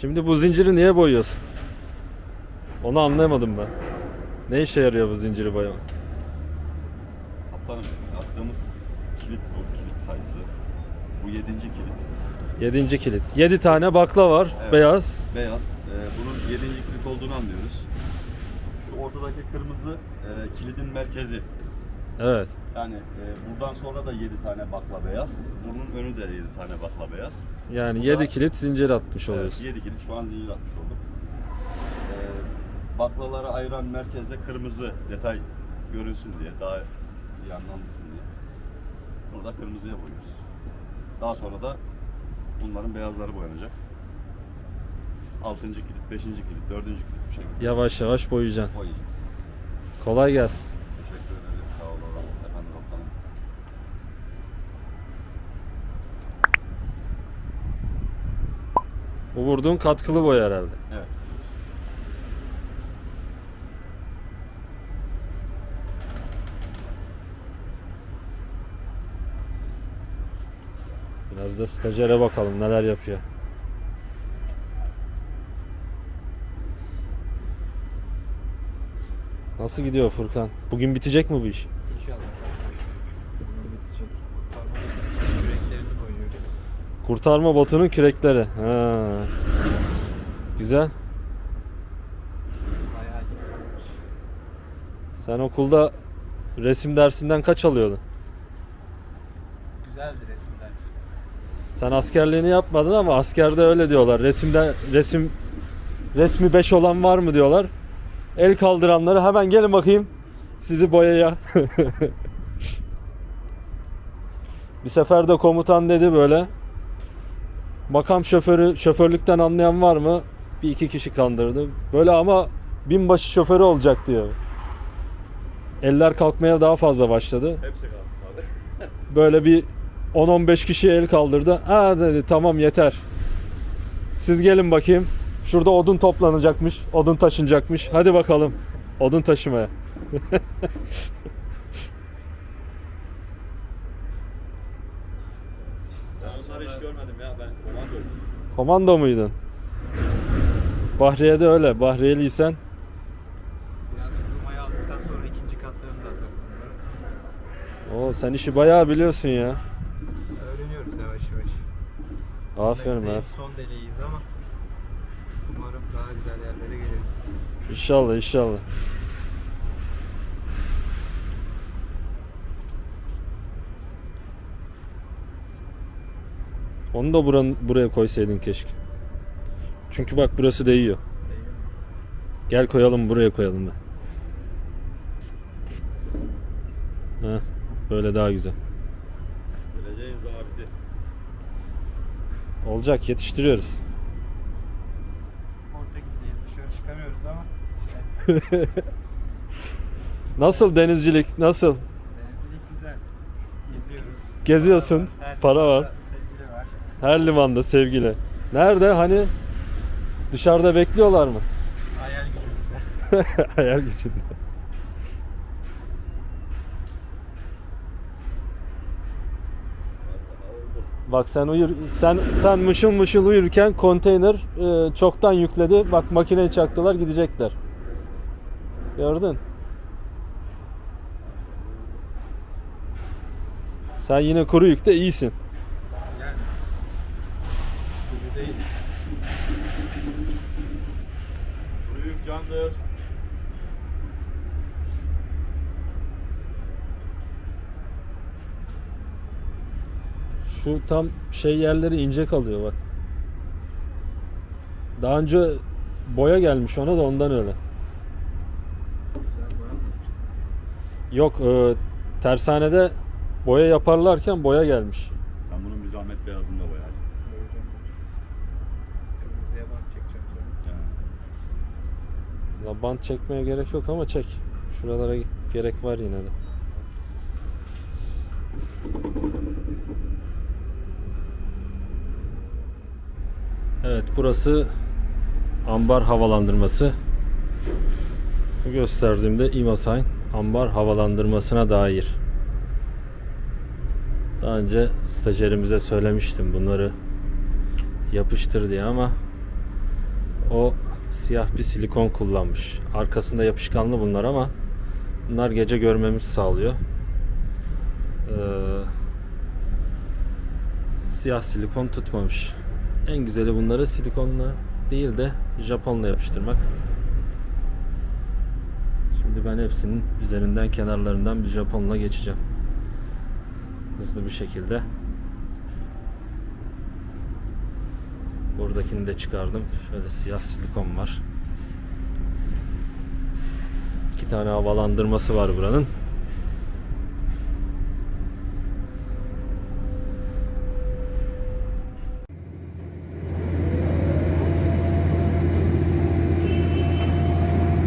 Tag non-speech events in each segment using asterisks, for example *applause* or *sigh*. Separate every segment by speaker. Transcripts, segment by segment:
Speaker 1: Şimdi bu zinciri niye boyuyorsun? Onu anlayamadım ben. Ne işe yarıyor bu zinciri boyama?
Speaker 2: Kaptanım yaptığımız kilit bu kilit sayısı. Bu yedinci kilit.
Speaker 1: Yedinci kilit. Yedi tane bakla var.
Speaker 2: Evet.
Speaker 1: Beyaz.
Speaker 2: Beyaz. Ee, bunun yedinci kilit olduğunu anlıyoruz. Şu ortadaki kırmızı e, kilidin merkezi.
Speaker 1: Evet.
Speaker 2: Yani e, buradan sonra da 7 tane bakla beyaz. Bunun önü de 7 tane bakla beyaz.
Speaker 1: Yani
Speaker 2: Bu
Speaker 1: yedi
Speaker 2: da-
Speaker 1: kilit zincir atmış
Speaker 2: Evet,
Speaker 1: oluyorsun.
Speaker 2: 7 kilit şu an zincir atmış olduk. Ee, baklaları ayıran merkezde kırmızı detay görünsün diye, daha iyi anlansın diye. Bunu da kırmızıya boyuyoruz. Daha sonra da bunların beyazları boyanacak. 6. kilit, 5. kilit, 4. kilit bir şekilde
Speaker 1: Yavaş yavaş boyayacaksın.
Speaker 2: boyayacağız.
Speaker 1: Kolay gelsin.
Speaker 2: Teşekkür ederim.
Speaker 1: Bu vurduğun katkılı boya herhalde.
Speaker 2: Evet.
Speaker 1: Biraz da stajyere bakalım neler yapıyor. Nasıl gidiyor Furkan? Bugün bitecek mi bu iş?
Speaker 3: İnşallah. Bunun bitecek. Kurtarma yüreklerini koyuyoruz.
Speaker 1: Kurtarma botunun kürekleri. Ha. Güzel. Sen okulda resim dersinden kaç alıyordun?
Speaker 3: Güzeldi resim dersi.
Speaker 1: Sen askerliğini yapmadın ama askerde öyle diyorlar. Resimde resim resmi 5 olan var mı diyorlar. El kaldıranları hemen gelin bakayım sizi boyaya. *laughs* Bir sefer de komutan dedi böyle. Makam şoförü şoförlükten anlayan var mı? Bir iki kişi kandırdı. Böyle ama binbaşı şoförü olacak diyor. Eller kalkmaya daha fazla başladı.
Speaker 2: Hepsi abi. *laughs*
Speaker 1: Böyle bir 10-15 kişi el kaldırdı. Ha dedi tamam yeter. Siz gelin bakayım. Şurada odun toplanacakmış. Odun taşınacakmış. Hadi bakalım. Odun taşımaya. *laughs*
Speaker 2: ya ben komandoyum.
Speaker 1: Komando muydun? Bahriye'de öyle. Bahriyeliysen
Speaker 3: Biraz kurumayı aldıktan sonra ikinci katlarını da atarız bunları.
Speaker 1: o sen işi bayağı biliyorsun ya.
Speaker 3: Öğreniyoruz yavaş yavaş.
Speaker 1: Aferin
Speaker 3: Mesleğin son deliğiyiz ama umarım daha güzel yerlere geliriz.
Speaker 1: İnşallah inşallah. Onu da buranın, buraya koysaydın keşke. Çünkü bak burası değiyor. Gel koyalım buraya koyalım ben. Heh, böyle daha güzel.
Speaker 2: Geleceğin zabiti.
Speaker 1: Olacak yetiştiriyoruz.
Speaker 3: Portekiz'deyiz dışarı çıkamıyoruz ama *laughs*
Speaker 1: Nasıl denizcilik? Nasıl?
Speaker 3: denizcilik güzel. Geziyoruz.
Speaker 1: Geziyorsun, para var.
Speaker 3: Sevgili var.
Speaker 1: Her limanda sevgili. Nerede? Hani dışarıda bekliyorlar mı?
Speaker 3: Hayal gücümüzde. *laughs*
Speaker 1: Hayal gücünde. Bak sen uyur sen sen mışıl mışıl uyurken konteyner e, çoktan yükledi. Bak makineyi çaktılar gidecekler. Gördün? Sen yine kuru yükte iyisin.
Speaker 3: Yani gücü değiliz.
Speaker 2: Büyük candır.
Speaker 1: Şu tam şey yerleri ince kalıyor bak. Daha önce boya gelmiş ona da ondan öyle. Yok e, tersanede boya yaparlarken boya gelmiş.
Speaker 2: Sen bunun bir zahmet beyazını da boya.
Speaker 3: Boyayacağım. Kırmızıya bant çekeceğim sonra.
Speaker 1: La bant çekmeye gerek yok ama çek. Şuralara gerek var yine de. Evet burası ambar havalandırması. Gösterdiğimde Imosign ambar havalandırmasına dair. Daha önce stajyerimize söylemiştim bunları yapıştır diye ama O siyah bir silikon kullanmış. Arkasında yapışkanlı bunlar ama bunlar gece görmemizi sağlıyor. Ee, siyah silikon tutmamış. En güzeli bunları silikonla değil de Japonla yapıştırmak. Şimdi ben hepsinin üzerinden kenarlarından bir Japonla geçeceğim. Hızlı bir şekilde. Buradakini de çıkardım. Şöyle siyah silikon var. İki tane havalandırması var buranın.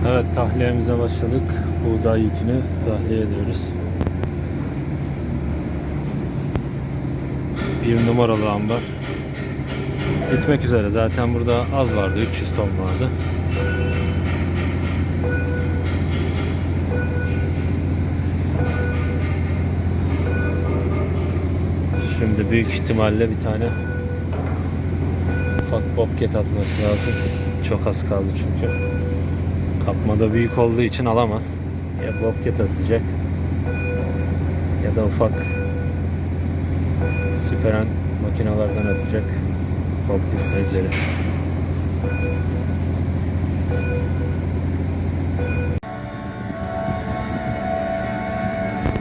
Speaker 1: Evet tahliyemize başladık. Buğday yükünü tahliye ediyoruz. Bir numaralı ambar. Bitmek üzere. Zaten burada az vardı. 300 ton vardı. Şimdi büyük ihtimalle bir tane ufak bobket atması lazım. Çok az kaldı çünkü. Kapmada büyük olduğu için alamaz. Ya bobket atacak ya da ufak süperen makinelerden atacak forklift benzeri.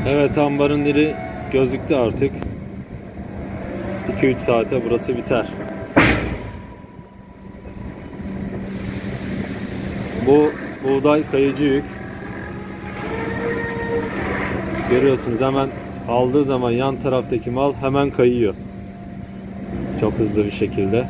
Speaker 1: Evet ambarın dili gözüktü artık. 2-3 saate burası biter. Bu buğday kayıcı yük. Görüyorsunuz hemen aldığı zaman yan taraftaki mal hemen kayıyor. Çok hızlı bir şekilde.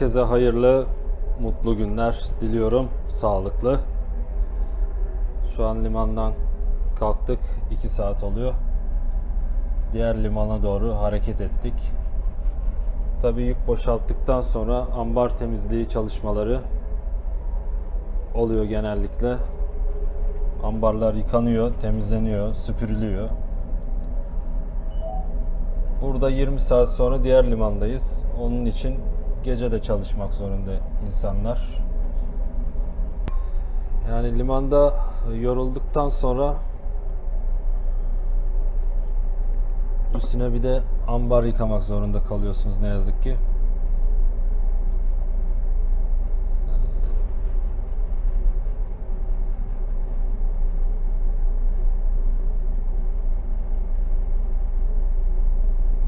Speaker 1: Herkese hayırlı, mutlu günler diliyorum. Sağlıklı. Şu an limandan kalktık. 2 saat oluyor. Diğer limana doğru hareket ettik. Tabii yük boşalttıktan sonra ambar temizliği çalışmaları oluyor genellikle. Ambarlar yıkanıyor, temizleniyor, süpürülüyor. Burada 20 saat sonra diğer limandayız. Onun için gece de çalışmak zorunda insanlar. Yani limanda yorulduktan sonra üstüne bir de ambar yıkamak zorunda kalıyorsunuz ne yazık ki.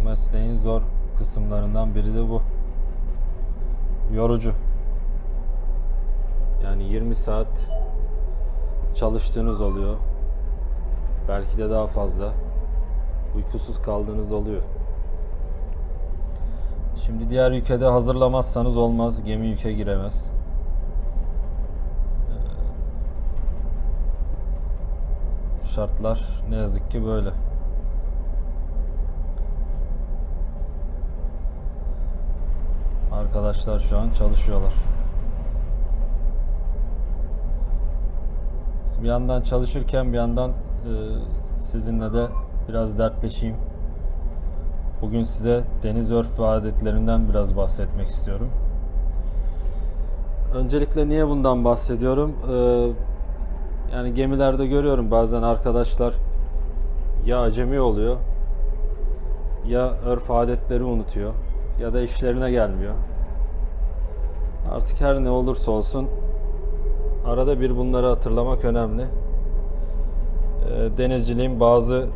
Speaker 1: Mesleğin zor kısımlarından biri de bu. Yorucu. Yani 20 saat çalıştığınız oluyor. Belki de daha fazla. Uykusuz kaldığınız oluyor. Şimdi diğer ülkede hazırlamazsanız olmaz. Gemi yüke giremez. Ee, Şartlar ne yazık ki böyle. Arkadaşlar şu an çalışıyorlar. Bir yandan çalışırken bir yandan e, sizinle de biraz dertleşeyim. Bugün size deniz örf ve adetlerinden biraz bahsetmek istiyorum. Öncelikle niye bundan bahsediyorum? Ee, yani gemilerde görüyorum bazen arkadaşlar ya acemi oluyor ya örf adetleri unutuyor ya da işlerine gelmiyor. Artık her ne olursa olsun arada bir bunları hatırlamak önemli. Ee, denizciliğin bazı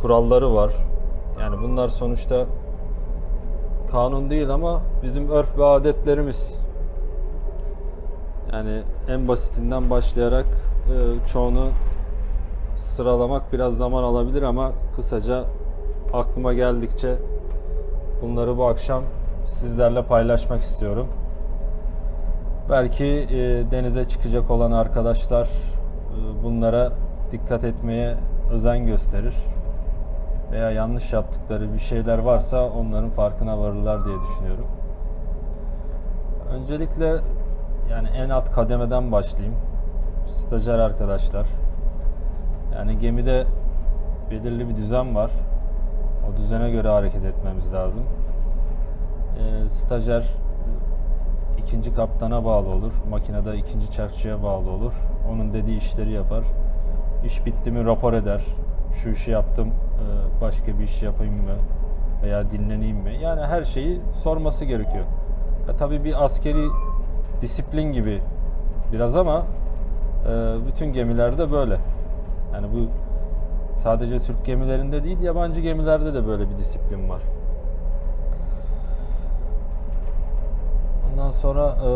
Speaker 1: kuralları var. Yani bunlar sonuçta kanun değil ama bizim örf ve adetlerimiz. Yani en basitinden başlayarak e, çoğunu sıralamak biraz zaman alabilir ama kısaca aklıma geldikçe bunları bu akşam sizlerle paylaşmak istiyorum. Belki e, denize çıkacak olan arkadaşlar e, bunlara dikkat etmeye özen gösterir veya yanlış yaptıkları bir şeyler varsa onların farkına varırlar diye düşünüyorum. Öncelikle yani en alt kademeden başlayayım. Stajyer arkadaşlar. Yani gemide belirli bir düzen var. O düzene göre hareket etmemiz lazım. Ee, stajyer ikinci kaptana bağlı olur. Makinede ikinci çarkçıya bağlı olur. Onun dediği işleri yapar. İş bitti mi rapor eder. Şu işi yaptım, e, başka bir iş yapayım mı? Veya dinleneyim mi? Yani her şeyi sorması gerekiyor. Ya tabii bir askeri disiplin gibi biraz ama e, bütün gemilerde böyle. Yani bu sadece Türk gemilerinde değil, yabancı gemilerde de böyle bir disiplin var. Ondan sonra e,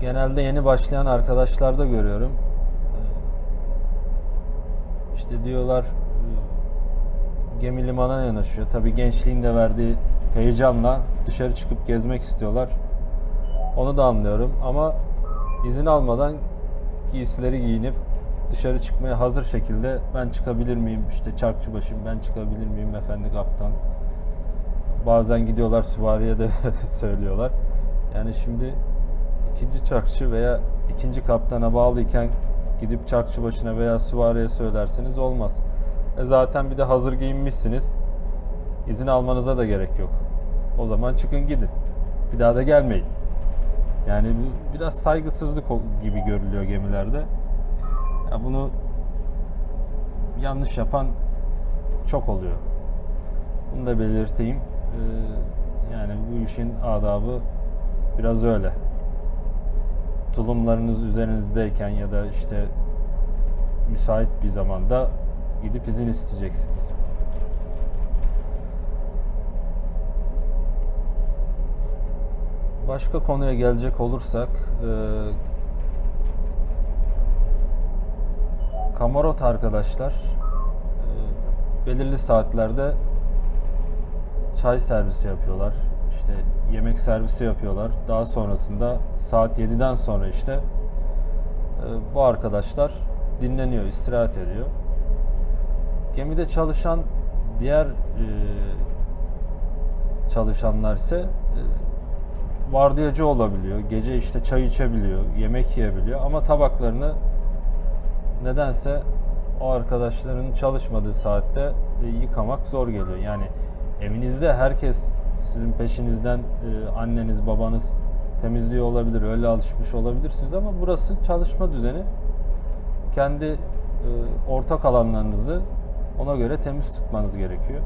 Speaker 1: genelde yeni başlayan arkadaşlarda görüyorum. E, işte diyorlar e, gemi limana yanaşıyor. Tabii gençliğin de verdiği heyecanla dışarı çıkıp gezmek istiyorlar. Onu da anlıyorum ama izin almadan giysileri giyinip dışarı çıkmaya hazır şekilde ben çıkabilir miyim? İşte çarkçı başım ben çıkabilir miyim efendi kaptan? Bazen gidiyorlar süvariye de *laughs* söylüyorlar. Yani şimdi ikinci çarkçı veya ikinci kaptana bağlıyken gidip çarkçı başına veya süvariye söylerseniz olmaz. E zaten bir de hazır giyinmişsiniz. İzin almanıza da gerek yok. O zaman çıkın gidin. Bir daha da gelmeyin. Yani biraz saygısızlık gibi görülüyor gemilerde. Ya bunu yanlış yapan çok oluyor. Bunu da belirteyim. Ee, yani bu işin adabı biraz öyle. Tulumlarınız üzerinizdeyken ya da işte müsait bir zamanda gidip izin isteyeceksiniz. Başka konuya gelecek olursak e, kamarot arkadaşlar e, belirli saatlerde çay servisi yapıyorlar. işte yemek servisi yapıyorlar. Daha sonrasında saat 7'den sonra işte e, bu arkadaşlar dinleniyor, istirahat ediyor. Gemide çalışan diğer e, çalışanlar ise e, vardiyacı olabiliyor. Gece işte çay içebiliyor, yemek yiyebiliyor ama tabaklarını nedense o arkadaşların çalışmadığı saatte yıkamak zor geliyor. Yani evinizde herkes sizin peşinizden e, anneniz, babanız temizliyor olabilir, öyle alışmış olabilirsiniz ama burası çalışma düzeni. Kendi e, ortak alanlarınızı ona göre temiz tutmanız gerekiyor.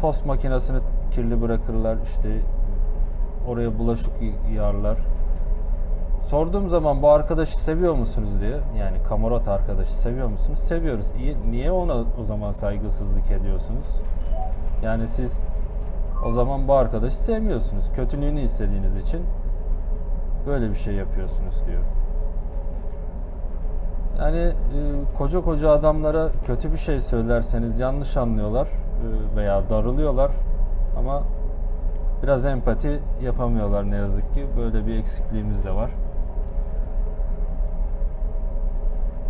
Speaker 1: Tost makinesini kirli bırakırlar, işte oraya bulaşık yağarlar. Sorduğum zaman bu arkadaşı seviyor musunuz diye, yani kamarot arkadaşı seviyor musunuz? Seviyoruz. İyi, niye ona o zaman saygısızlık ediyorsunuz? Yani siz o zaman bu arkadaşı sevmiyorsunuz. Kötülüğünü istediğiniz için böyle bir şey yapıyorsunuz diyor. Yani e, koca koca adamlara kötü bir şey söylerseniz yanlış anlıyorlar e, veya darılıyorlar ama biraz empati yapamıyorlar ne yazık ki. Böyle bir eksikliğimiz de var.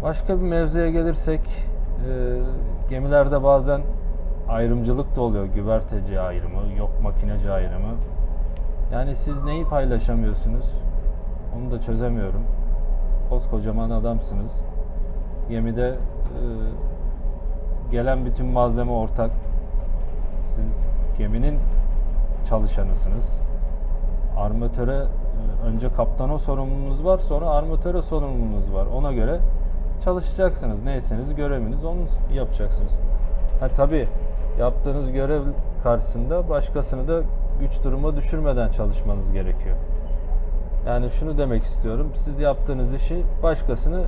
Speaker 1: Başka bir mevzuya gelirsek e, gemilerde bazen ayrımcılık da oluyor. Güverteci ayrımı, yok makineci ayrımı. Yani siz neyi paylaşamıyorsunuz? Onu da çözemiyorum. Koskocaman adamsınız. Gemide e, gelen bütün malzeme ortak. Siz geminin çalışanısınız. Armatöre e, önce kaptana sorumluluğunuz var, sonra armatöre sorumluluğunuz var. Ona göre çalışacaksınız. Neyseniz göreviniz onu yapacaksınız. Ha tabii yaptığınız görev karşısında başkasını da güç duruma düşürmeden çalışmanız gerekiyor. Yani şunu demek istiyorum. Siz yaptığınız işi başkasını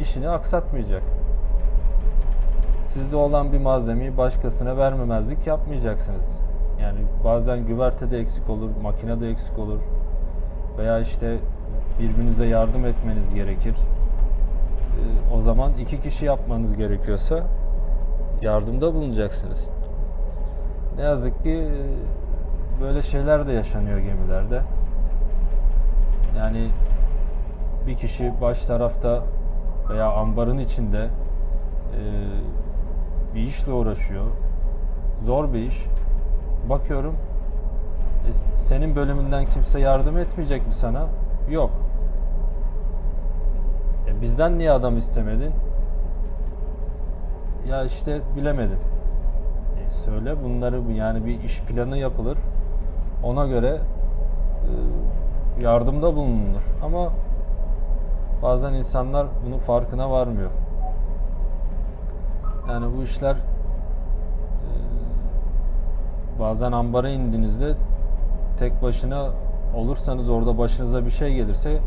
Speaker 1: işini aksatmayacak. Sizde olan bir malzemeyi başkasına vermemezlik yapmayacaksınız. Yani bazen güvertede eksik olur, makinede eksik olur veya işte birbirinize yardım etmeniz gerekir. Ee, O zaman iki kişi yapmanız gerekiyorsa yardımda bulunacaksınız. Ne yazık ki e, böyle şeyler de yaşanıyor gemilerde. Yani bir kişi baş tarafta veya ambarın içinde e, bir işle uğraşıyor. Zor bir iş. Bakıyorum e, senin bölümünden kimse yardım etmeyecek mi sana? Yok. E, bizden niye adam istemedin? Ya işte bilemedim. Söyle bunları yani bir iş planı yapılır. Ona göre e, yardımda bulunur. Ama bazen insanlar bunun farkına varmıyor. Yani bu işler e, bazen ambara indiğinizde tek başına olursanız orada başınıza bir şey gelirse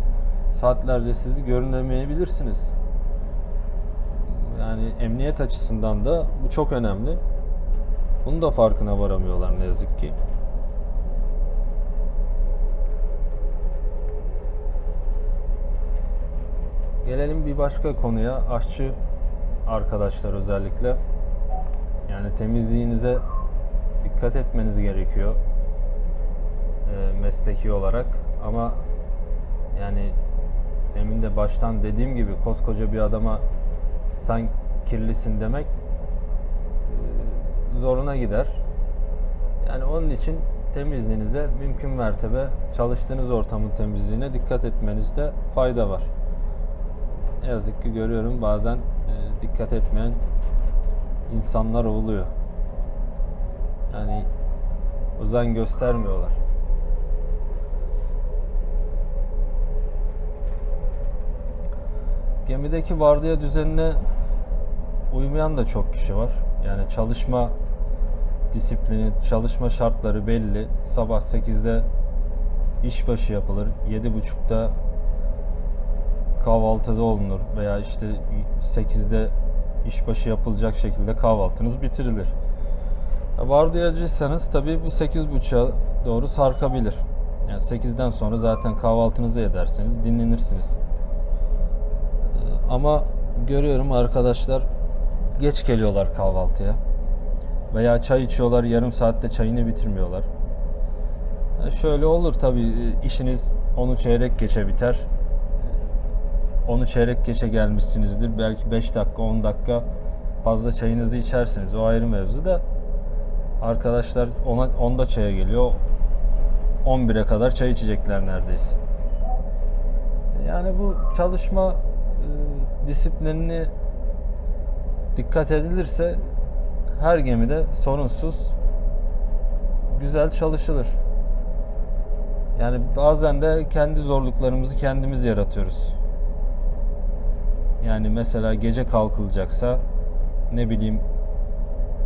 Speaker 1: saatlerce sizi görünemeyebilirsiniz. Yani emniyet açısından da bu çok önemli. Bunun da farkına varamıyorlar ne yazık ki. Gelelim bir başka konuya. Aşçı arkadaşlar özellikle. Yani temizliğinize dikkat etmeniz gerekiyor. e, mesleki olarak. Ama yani demin de baştan dediğim gibi koskoca bir adama sen kirlisin demek zoruna gider. Yani onun için temizliğinize mümkün mertebe çalıştığınız ortamın temizliğine dikkat etmenizde fayda var. Ne yazık ki görüyorum bazen e, dikkat etmeyen insanlar oluyor. Yani özen göstermiyorlar. Gemideki vardiya düzenine uymayan da çok kişi var. Yani çalışma disiplini, çalışma şartları belli. Sabah 8'de işbaşı yapılır. 7.30'da kahvaltıda olunur veya işte 8'de işbaşı yapılacak şekilde kahvaltınız bitirilir. Ya Vardiyacıysanız tabii bu 8.30'a doğru sarkabilir. Yani 8'den sonra zaten kahvaltınızı ederseniz dinlenirsiniz. Ee, Ama görüyorum arkadaşlar geç geliyorlar kahvaltıya. Veya çay içiyorlar yarım saatte çayını bitirmiyorlar. E, Şöyle olur tabii e, işiniz onu çeyrek geçe biter. Onu çeyrek geçe gelmişsinizdir. Belki 5 dakika 10 dakika fazla çayınızı içersiniz. O ayrı mevzu da arkadaşlar ona 10'da çaya geliyor. 11'e kadar çay içecekler neredeyse. Yani bu çalışma e, disiplinini dikkat edilirse her gemide sorunsuz güzel çalışılır. Yani bazen de kendi zorluklarımızı kendimiz yaratıyoruz. Yani mesela gece kalkılacaksa ne bileyim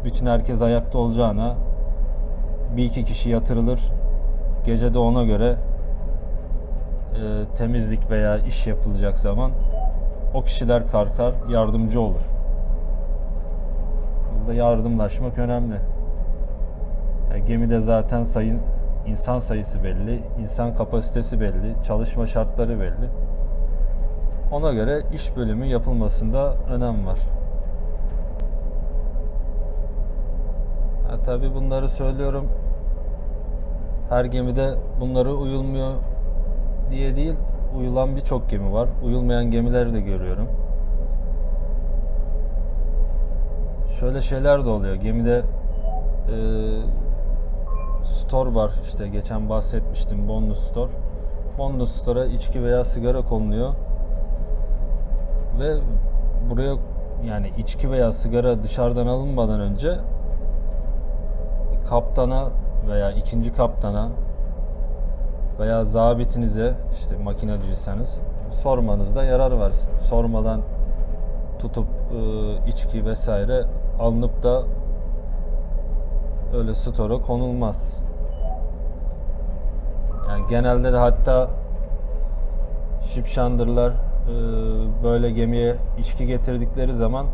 Speaker 1: bütün herkes ayakta olacağına bir iki kişi yatırılır. Gece de ona göre e, temizlik veya iş yapılacak zaman o kişiler kalkar yardımcı olur. Burada yardımlaşmak önemli. Ya gemide zaten sayın insan sayısı belli, insan kapasitesi belli, çalışma şartları belli. Ona göre iş bölümü yapılmasında önem var. Ha, tabii bunları söylüyorum. Her gemide bunları uyulmuyor diye değil, uyulan birçok gemi var. Uyulmayan gemileri de görüyorum. Şöyle şeyler de oluyor. Gemide e, store var. İşte geçen bahsetmiştim bonus store. Bonus store'a içki veya sigara konuluyor. Ve buraya yani içki veya sigara dışarıdan alınmadan önce kaptana veya ikinci kaptana veya zabitinize işte makinacıysanız sormanızda yarar var. Sormadan tutup e, içki vesaire alınıp da öyle store'a konulmaz. Yani genelde de hatta shipshander'lar e, böyle gemiye içki getirdikleri zaman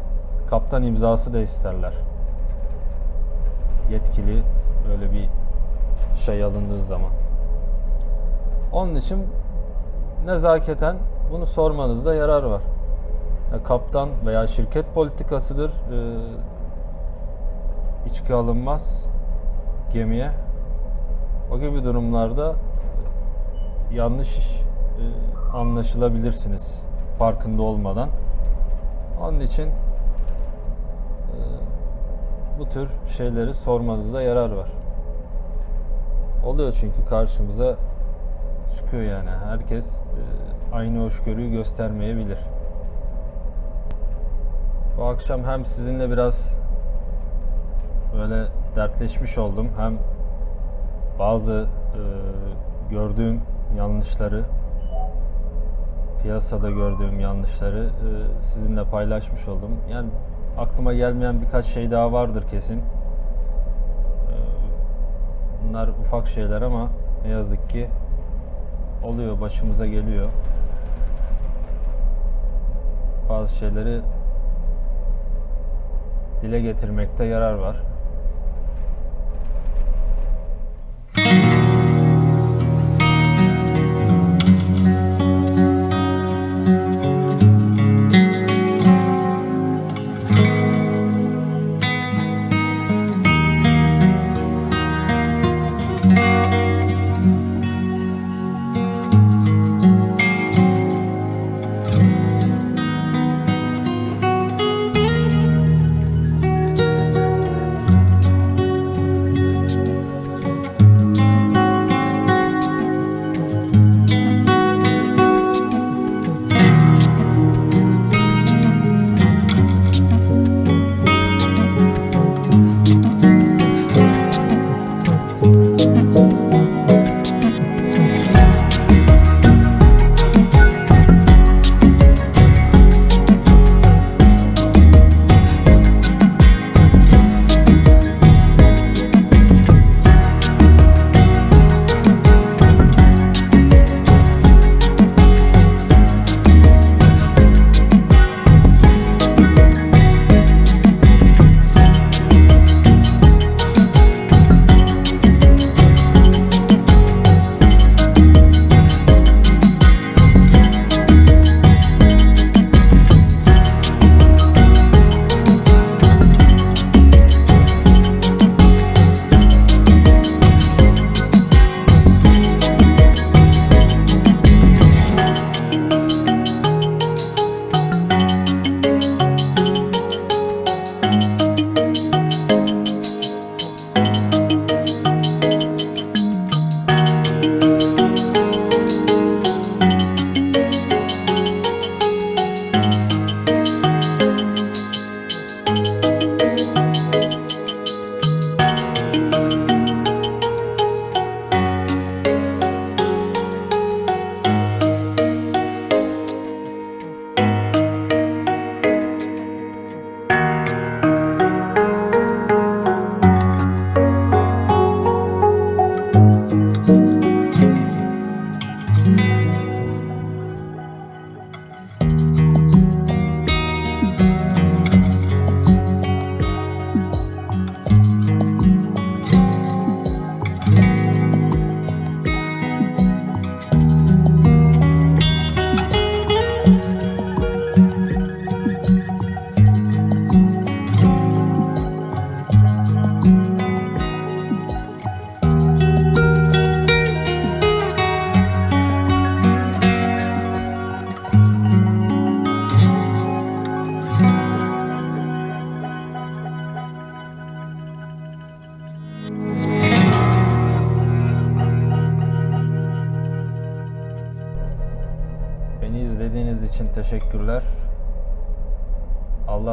Speaker 1: kaptan imzası da isterler. Yetkili böyle bir şey alındığı zaman. Onun için nezaketen bunu sormanızda yarar var. Ya kaptan veya şirket politikasıdır. Ee, içki alınmaz gemiye. O gibi durumlarda yanlış iş, e, anlaşılabilirsiniz farkında olmadan. Onun için e, bu tür şeyleri sormanızda yarar var. Oluyor çünkü karşımıza çıkıyor yani. Herkes e, aynı hoşgörüyü göstermeyebilir. Bu akşam hem sizinle biraz böyle dertleşmiş oldum. Hem bazı e, gördüğüm yanlışları piyasada gördüğüm yanlışları e, sizinle paylaşmış oldum. Yani aklıma gelmeyen birkaç şey daha vardır kesin. E, bunlar ufak şeyler ama ne yazık ki oluyor, başımıza geliyor. Bazı şeyleri dile getirmekte yarar var.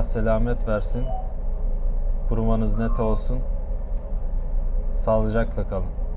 Speaker 1: Selamet versin. Kurumanız net olsun. Sağlıcakla kalın.